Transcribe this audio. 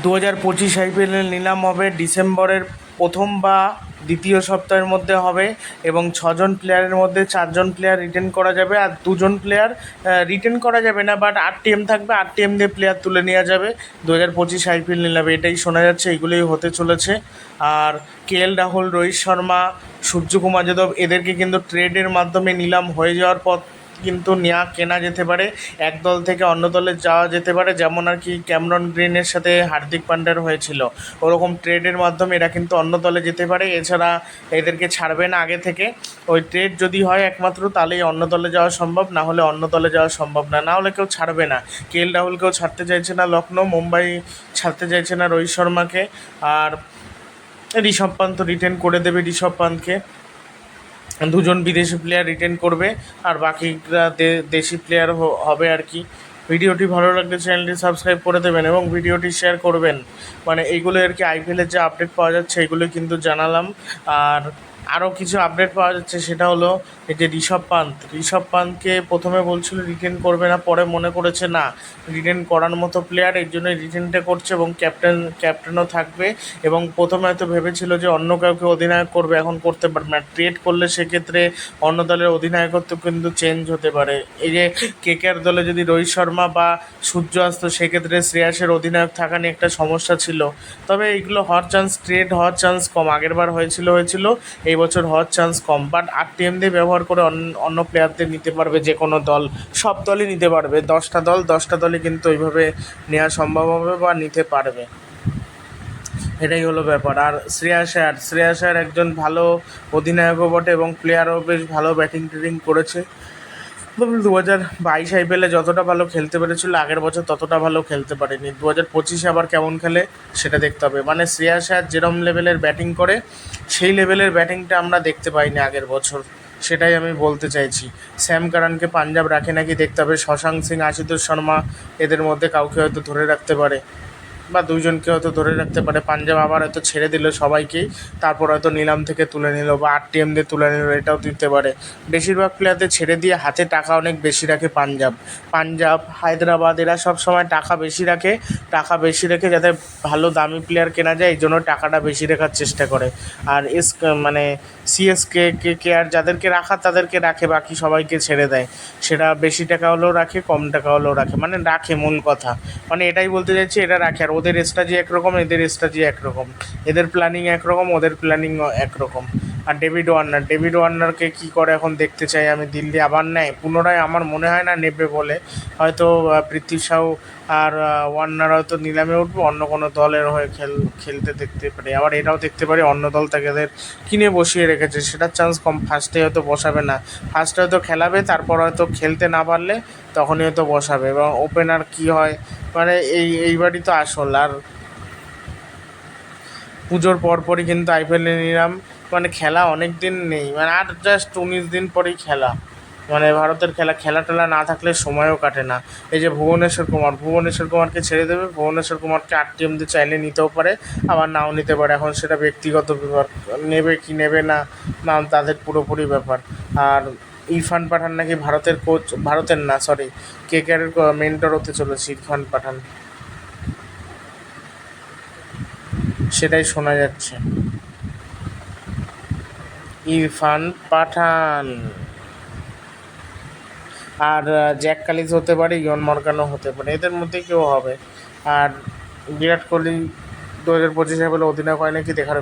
দু হাজার পঁচিশ আইপিএলের নিলাম হবে ডিসেম্বরের প্রথম বা দ্বিতীয় সপ্তাহের মধ্যে হবে এবং ছজন প্লেয়ারের মধ্যে চারজন প্লেয়ার রিটেন করা যাবে আর দুজন প্লেয়ার রিটেন করা যাবে না বাট আট টিএম থাকবে আট টিএম দিয়ে প্লেয়ার তুলে নেওয়া যাবে। দু হাজার পঁচিশ আইপিএল নিলামে, এটাই শোনা যাচ্ছে, এগুলোই হতে চলেছে। আর কে এল রাহুল, রোহিত শর্মা, সূর্যকুমার যাদব, এদেরকে কিন্তু ট্রেডের মাধ্যমে নিলাম হয়ে যাওয়ার পর কিন্তু নেওয়া কেনা যেতে পারে, এক দল থেকে অন্য দলে যাওয়া যেতে পারে, যেমন আর কি ক্যামরন গ্রিনের সাথে হার্দিক পান্ডার হয়েছিল। ওরকম ট্রেডের মাধ্যমে এরা কিন্তু অন্য দলে যেতে পারে, এছাড়া এদেরকে ছাড়বে না আগে থেকে। ওই ট্রেড যদি হয় একমাত্র, তাহলেই অন্য দলে যাওয়া সম্ভব, না হলে অন্য দলে যাওয়া সম্ভব না। না হলে কেউ ছাড়বে না। কে এল রাহুলকেও ছাড়তে চাইছে না লখনৌ মুম্বাই ছাড়তে চাইছে না রোহিত শর্মাকে। আর ঋষভ পান্ত রিটেন করে দেবে ঋষভ পান্তকে। দুজন বিদেশি প্লেয়ার রিটেন করবে, আর বাকিরা দেশি প্লেয়ার হবে আর কি। ভিডিওটি ভালো লাগলে চ্যানেলটি সাবস্ক্রাইব করে দেবেন এবং ভিডিওটি শেয়ার করবেন। মানে এইগুলো আর কি আইপিএলের যে আপডেট পাওয়া যাচ্ছে এগুলো কিন্তু জানালাম। আর আরও কিছু আপডেট পাওয়া যাচ্ছে, সেটা হলো এই যে ঋষভ পান্ত। ঋষভ পান্তকে প্রথমে বলছিল রিটেন করবে না, পরে মনে করেছে না রিটেন করার মতো প্লেয়ার এর জন্য রিটেনটা করছে এবং ক্যাপ্টেন ক্যাপ্টেনও থাকবে এবং প্রথমে হয়তো ভেবেছিল যে অন্য কাউকে অধিনায়ক করবে, এখন করতে পারবে না ট্রেড করলে সেক্ষেত্রে অন্য দলের অধিনায়কত্ব কিন্তু চেঞ্জ হতে পারে। এই যে কেকেআর দলে যদি রোহিত শর্মা বা সূর্য আসতো, সেক্ষেত্রে শ্রেয়াসের অধিনায়ক থাকা নিয়ে একটা সমস্যা ছিল। তবে এইগুলো হওয়ার চান্স ট্রেড হওয়ার চান্স কম। আগের বার হয়েছিল হয়েছিল। এই বছর হওয়ার চান্স কম বাট আর টিএম দিয়ে ব্যবহার করে অন্য- প্লেয়ারদের নিতে পারবে যে কোনো দল, সব দলই নিতে পারবে। দশটা দল, দশটা দলই কিন্তু ওইভাবে নেওয়া সম্ভব হবে বা নিতে পারবে। এটাই হলো ব্যাপার। আর শ্রেয়া আয়ার শ্রেয়া আয়ার একজন ভালো অধিনায়কও বটে এবং প্লেয়ারও বেশ ভালো ব্যাটিং ট্যাটিং করেছে। দু হাজার বাইশ আইপিএলে যতটা ভালো খেলতে পেরেছিল, আগের বছর ততটা ভালো খেলতে পারেনি। দু হাজার পঁচিশে আবার কেমন খেলে সেটা দেখতে হবে। মানে শ্রেয়া আয়ার যেরম লেভেলের ব্যাটিং করে, সেই লেভেলের ব্যাটিংটা আমরা দেখতে পাইনি আগের বছর। সেটাই আমি বলতে চাইছি। স্যাম কারানকে পাঞ্জাব রাখে নাকি দেখতে হবে। শশাঙ্ক সিং, আশুতোষ শর্মা, এদের মধ্যে কাউকে হয়তো ধরে রাখতে পারে। বা দুইজনকে হয়তো ধরে রাখতে পারে। পাঞ্জাব আবার হয়তো ছেড়ে দিল সবাইকেই তারপর হয়তো নিলাম থেকে তুলে নিল বা আর টিএম দিয়ে তুলে নিল, এটাও দিতে পারে। বেশিরভাগ প্লেয়ারদের ছেড়ে দিয়ে হাতে টাকা অনেক বেশি রাখে পাঞ্জাব। পাঞ্জাব, হায়দ্রাবাদ, এরা সব সময় টাকা বেশি রাখে। টাকা বেশি রেখে যাতে ভালো দামি প্লেয়ার কেনা যায় এই জন্য টাকাটা বেশি রাখার চেষ্টা করে। আর এস মানে সিএসকে কে কে আর যাদেরকে রাখা তাদেরকে রাখে, বাকি সবাইকে ছেড়ে দেয়। সেটা বেশি টাকা হলেও রাখে, কম টাকা হলেও রাখে। মানে রাখে মূল কথা। মানে এটাই বলতে চাইছি এটা রাখে। আর ওদের স্ট্র্যাটেজি একরকম এদের স্ট্র্যাটেজি একরকম। এদের প্ল্যানিং একরকম ওদের প্ল্যানিং একরকম। আর ডেভিড ওয়ার্নার ডেভিড ওয়ার্নারকে কী করে এখন দেখতে চাই আমি দিল্লি? আবার নেয় পুনরায় আমার মনে হয় না নেবে বলে। হয়তো পৃথ্বী সাউ আর ওয়ার্নার হয়তো নিলামে উঠবে। অন্য কোনো দলের হয়ে খেল, খেলতে দেখতে পারি। আবার এটাও দেখতে পারি অন্য দল তাদের কিনে বসিয়ে রেখেছে। সেটার চান্স কম। ফার্স্টে হয়তো বসাবে না। ফার্স্টে হয়তো খেলাবে, তারপর হয়তো খেলতে না পারলে তখনই হয়তো বসাবে। এবং ওপেনার কী হয়? মানে এই এইবারই তো আসল। আর পুজোর পরপরই কিন্তু আইপিএলে নিলাম। মানে খেলা অনেক দিন নেই। মানে আর জাস্ট উনিশ দিন পরেই খেলা। মানে ভারতের খেলা খেলা টেলা না থাকলে সময়ও কাটে না। এই যে ভুবনেশ্বর কুমার, ভুবনেশ্বর কুমারকে ছেড়ে দেবে, ভুবনেশ্বর কুমারকে টিম দিয়ে চাইলে নিতেও পারে, আবার নাও নিতে পারে। এখন সেটা ব্যক্তিগত ব্যাপার, নেবে কি নেবে না না তাদের পুরোপুরি ব্যাপার। আর ইরফান পাঠান নাকি ভারতের কোচ ভারতের না সরি কে কে মেন্টর হতে চলেছে ইরফান পাঠান। সেটাই শোনা যাচ্ছে। ইরফান পাঠান। আর জ্যাক কালিস হতে পারে, ইয়ন মর্গানও হতে পারে, এদের মধ্যে কেউ হবে। আর, বিরাট কোহলি দু হাজার পঁচিশে বলে অধিনায়ক হয় নাকি, দেখার বিষয়